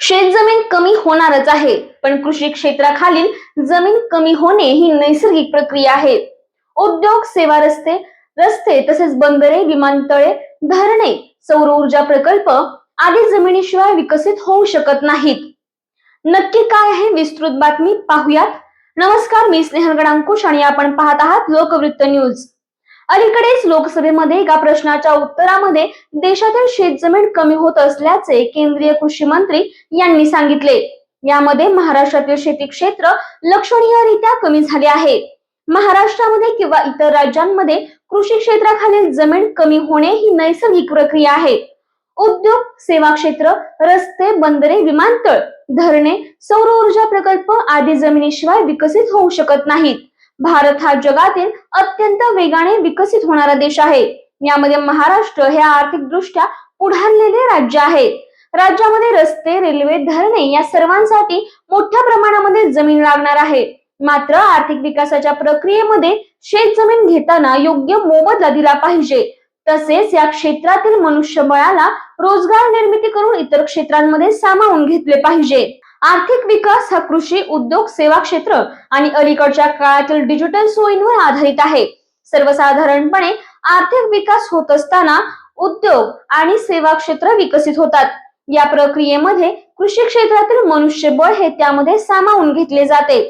शेतजमीन कमी होणारच आहे. पण कृषी क्षेत्राखालील जमीन कमी होणे ही नैसर्गिक प्रक्रिया आहे. उद्योग सेवा रस्ते रस्ते तसेच बंदरे विमानतळे धरणे सौर ऊर्जा प्रकल्प आदी जमिनीशिवाय विकसित होऊ शकत नाहीत. नक्की काय आहे विस्तृत बातमी पाहूयात. नमस्कार मी स्नेहल गडांकुश आणि आपण पाहत आहात लोकवृत्त न्यूज. अलीकडेच लोकसभेमध्ये एका प्रश्नाच्या उत्तरामध्ये देशातील शेतजमीन कमी होत असल्याचे केंद्रीय कृषी मंत्री यांनी सांगितले. यामध्ये महाराष्ट्रातील शेती क्षेत्र लक्षणीयरित्या कमी झाले आहे. महाराष्ट्रामध्ये किंवा इतर राज्यांमध्ये कृषी क्षेत्राखालील जमीन कमी होणे ही नैसर्गिक प्रक्रिया आहे. उद्योग सेवा क्षेत्र रस्ते बंदरे विमानतळ धरणे सौर ऊर्जा प्रकल्प आदी जमिनीशिवाय विकसित होऊ शकत नाहीत. भारत हा जगातील अत्यंत वेगाने विकसित होणारा देश आहे. यामध्ये महाराष्ट्र हे आर्थिक दृष्ट्या पुढारलेले राज्य आहे. राज्यामध्ये रस्ते रेल्वे धरणे या सर्वांसाठी मोठ्या प्रमाणामध्ये जमीन लागणार आहे. मात्र आर्थिक विकासाच्या प्रक्रियेमध्ये शेत जमीन घेताना योग्य मोबदला दिला पाहिजे. तसेच या क्षेत्रातील मनुष्यबळाला रोजगार निर्मिती करून इतर क्षेत्रांमध्ये सामावून घेतले पाहिजे. आर्थिक विकास हा कृषी उद्योग सेवा क्षेत्र आणि अलीकडच्या काळातील डिजिटल सोयींवर आधारित आहे. सर्वसाधारणपणे आर्थिक विकास होत असताना उद्योग आणि सेवा क्षेत्र विकसित होतात. या प्रक्रियेमध्ये कृषी क्षेत्रातील मनुष्यबळ हे त्यामध्ये सामावून घेतले जाते.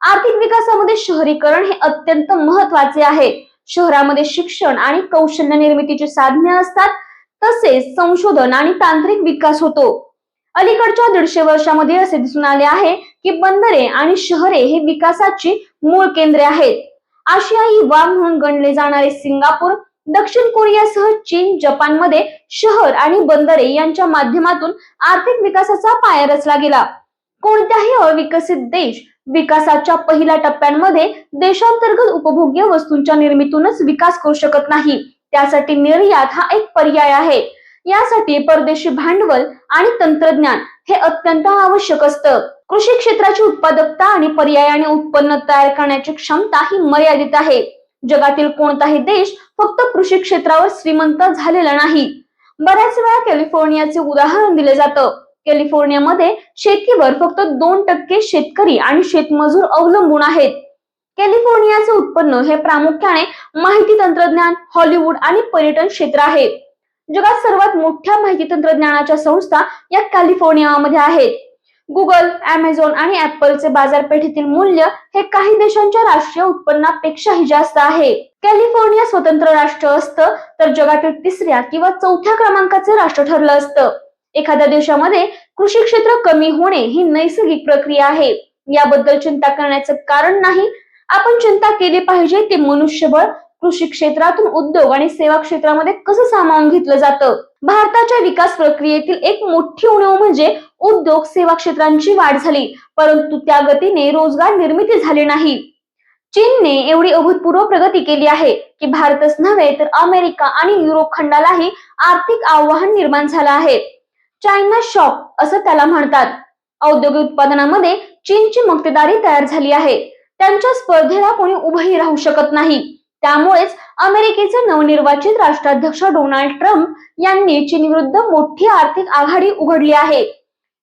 आर्थिक विकासामध्ये शहरीकरण हे अत्यंत महत्त्वाचे आहे. शहरामध्ये शिक्षण आणि कौशल्य निर्मितीची साधने असतात. तसेच संशोधन आणि तांत्रिक विकास होतो. अलीकडच्या दीडशे वर्षामध्ये असे दिसून आले आहे की बंदरे आणि शहरे हे विकासाची मूळ केंद्रे आहेत. आशियाई वाघ म्हणून गणले जाणारे सिंगापूर दक्षिण कोरियासह चीन जपानमध्ये शहर आणि बंदरे यांच्या माध्यमातून आर्थिक विकासाचा पाया रचला गेला. कोणत्याही अविकसित देश विकासाच्या पहिल्या टप्प्यांमध्ये देशांतर्गत उपभोग्य वस्तूंच्या निर्मितीतूनच विकास करू शकत नाही. त्यासाठी निर्यात हा एक पर्याय आहे. यासाठी परदेशी भांडवल आणि तंत्रज्ञान हे अत्यंत आवश्यक असतं. कृषी क्षेत्राची उत्पादकता आणि पर्यायाने उत्पन्न तयार करण्याची क्षमता ही मर्यादित आहे. जगातील कोणताही देश फक्त कृषी क्षेत्रावर श्रीमंत झालेला नाही. बऱ्याच वेळा कॅलिफोर्नियाचे उदाहरण दिले जातं. कॅलिफोर्नियामध्ये शेतीवर फक्त दोन टक्के शेतकरी आणि शेतमजूर अवलंबून आहेत. कॅलिफोर्नियाचे उत्पन्न हे प्रामुख्याने माहिती तंत्रज्ञान हॉलिवूड आणि पर्यटन क्षेत्र आहे. जगात सर्वात मोठ्या माहिती तंत्रज्ञानाच्या संस्था या कॅलिफोर्नियामध्ये आहेत. गुगल अमेझॉन आणि ऍपलचे बाजारपेठेतील मूल्य हे काही देशांच्या राष्ट्रीय उत्पन्नापेक्षाही जास्त आहे. कॅलिफोर्निया स्वतंत्र राष्ट्र असतं तर जगातील तिसऱ्या किंवा चौथ्या क्रमांकाचे राष्ट्र ठरलं असतं. एखाद्या देशामध्ये कृषी क्षेत्र कमी होणे ही नैसर्गिक प्रक्रिया आहे. याबद्दल चिंता करण्याचं कारण नाही. आपण चिंता केली पाहिजे ते मनुष्यबळ कृषी क्षेत्रातून उद्योग आणि सेवा क्षेत्रामध्ये कसं सामावून घेतलं जातं? भारताच्या विकास प्रक्रियेतील एक मोठी उणीव म्हणजे उद्योग सेवा क्षेत्रांची वाढ झाली. परंतु त्या गतीने रोजगार निर्मिती झाली नाही. चीनने एवढी अभूतपूर्व प्रगती केली आहे की भारतच नव्हे तर अमेरिका आणि युरोप खंडालाही आर्थिक आव्हान निर्माण झालं आहे. चायना शॉक असं त्याला म्हणतात. औद्योगिक उत्पादनामध्ये चीनची मक्तेदारी तयार झाली आहे. त्यांच्या स्पर्धेला कोणी उभंही राहू शकत नाही. त्यामुळेच अमेरिकेचे नवनिर्वाचित राष्ट्राध्यक्ष डोनाल्ड ट्रम्प यांनी चीन विरुद्ध मोठी आर्थिक आघाडी उघडली आहे.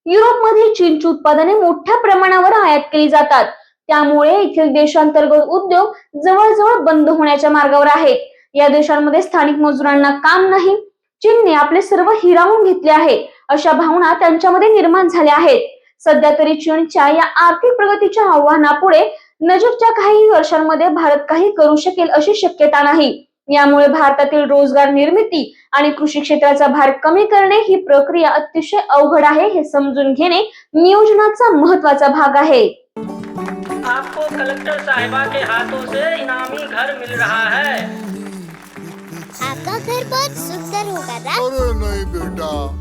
युरोपमध्ये चीनची उत्पादने मोठ्या प्रमाणावर आयात केली जातात. त्यामुळे येथील देशांतर्गत उद्योग जवळजवळ बंद होण्याच्या मार्गावर आहेत. या देशांमध्ये स्थानिक मजुरांना काम नाही. चीनने आपले सर्व हिरावून घेतले आहे. अशा भावना त्यांच्यामध्ये निर्माण झाल्या आहेत. सध्या तरी चीनच्या या आर्थिक प्रगतीच्या आव्हानापुढे नजीकच्या काही वर्षांमध्ये भारत काही करू शकेल अशी शक्यता नाही. यामुळे भारतातील रोजगार निर्मिती आणि कृषी क्षेत्राचा भार कमी करणे ही प्रक्रिया अतिशय अवघड आहे हे समजून घेणे नियोजनाचा महत्त्वाचा भाग आहे. आपको कलेक्टर साहिबा के हाथों से इनामी घर मिल रहा है। आपका घर बहुत सुंदर होगा ना? अरे नहीं बेटा।